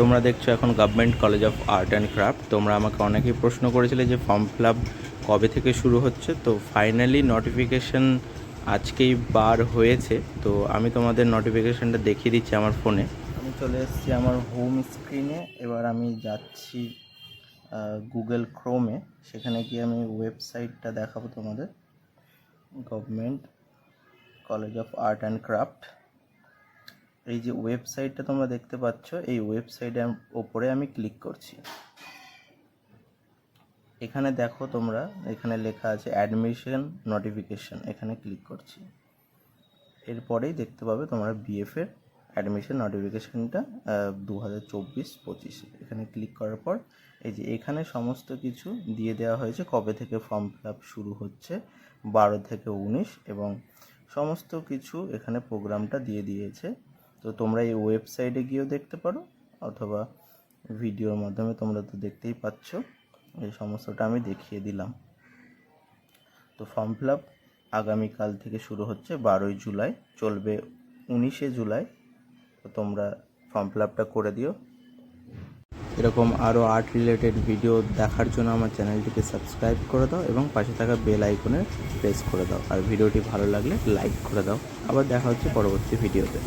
তোমরা দেখছ এখন government college of art and craft তোমরা আমাকে অনেকেই প্রশ্ন করেছিলে যে ফর্ম ফিল কবে থেকে শুরু হচ্ছে। তো ফাইনালি নোটিফিকেশন আজকেই বার হয়েছে। তো আমি তোমাদের নোটিফিকেশনটা দেখিয়ে দিচ্ছি আমার ফোনে আমি চলে এসেছি আমার হোম স্ক্রিনে এবার আমি যাচ্ছি গুগল ক্রোমে সেখানে গিয়ে আমি ওয়েবসাইটটা দেখাবো তোমাদের। Government college of art and craft এই যে ওয়েবসাইটটা তোমরা দেখতে পাচ্ছ, এই ওয়েবসাইটের ওপরে আমি ক্লিক করছি। এখানে দেখো তোমরা, এখানে লেখা আছে অ্যাডমিশন নোটিফিকেশন, এখানে ক্লিক করছি। এরপরেই দেখতে পাবে তোমরা বিএফ এর অ্যাডমিশন নোটিফিকেশনটা দু হাজার চব্বিশ পঁচিশে। এখানে ক্লিক করার পর এই যে এখানে সমস্ত কিছু দিয়ে দেওয়া হয়েছে, কবে থেকে ফর্ম ফিল আপ শুরু হচ্ছে, বারো থেকে উনিশ, এবং সমস্ত কিছু এখানে প্রোগ্রামটা দিয়ে দিয়েছে। তো তোমরা এই ওয়েবসাইটে গিয়েও দেখতে পারো, অথবা ভিডিওর মাধ্যমে তোমরা তো দেখতেই পাচ্ছ। এই সমস্তটা আমি দেখিয়ে দিলাম। তো ফর্ম ফিল আপ আগামীকাল থেকে শুরু হচ্ছে, বারোই জুলাই। চলবে উনিশে জুলাই। তো তোমরা ফর্ম ফিল আপটা করে দিও। এরকম আরও আর্ট রিলেটেড ভিডিও দেখার জন্য আমার চ্যানেলটিকে সাবস্ক্রাইব করে দাও এবং পাশে থাকা বেল আইকনে প্রেস করে দাও। আর ভিডিওটি ভালো লাগলে লাইক করে দাও। আবার দেখা হচ্ছে পরবর্তী ভিডিওতে